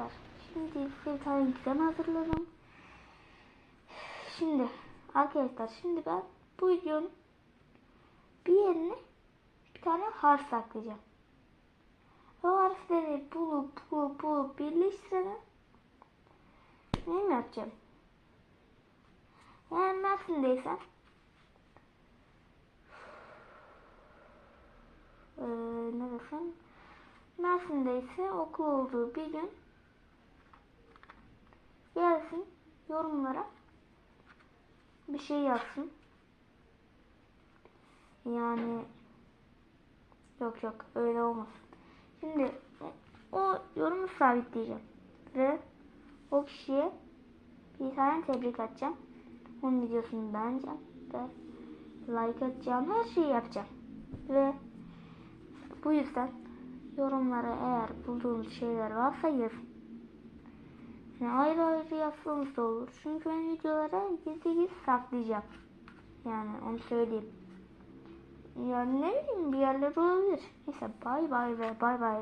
arkadaşlar. Şimdi size bir tane gizem hazırladım. Şimdi arkadaşlar şimdi ben bu videonun bir yerine bir tane harf saklayacağım. O harfleri bulup bulup bulup birleştirene ne yapacağım? Yani Mersin'deysen ee, ne desem Mersin'deyse okul olduğu bir gün yorumlara bir şey yazsın. Yani yok yok öyle olmaz. Şimdi o yorumu sabitleyeceğim ve o kişiye bir tane tebrik atacağım. Onun videosunu beğeneceğim ve like atacağım. Her şeyi yapacağım. Ve bu yüzden yorumlara eğer bulduğunuz şeyler varsa yazın. Yani ayrı ayrı yazsanız da olur. Çünkü ben videolara gizli gizli saklayacağım. Yani onu söyleyeyim. Yani ne bileyim bir yerler olabilir. Neyse bay bay ve bay bay.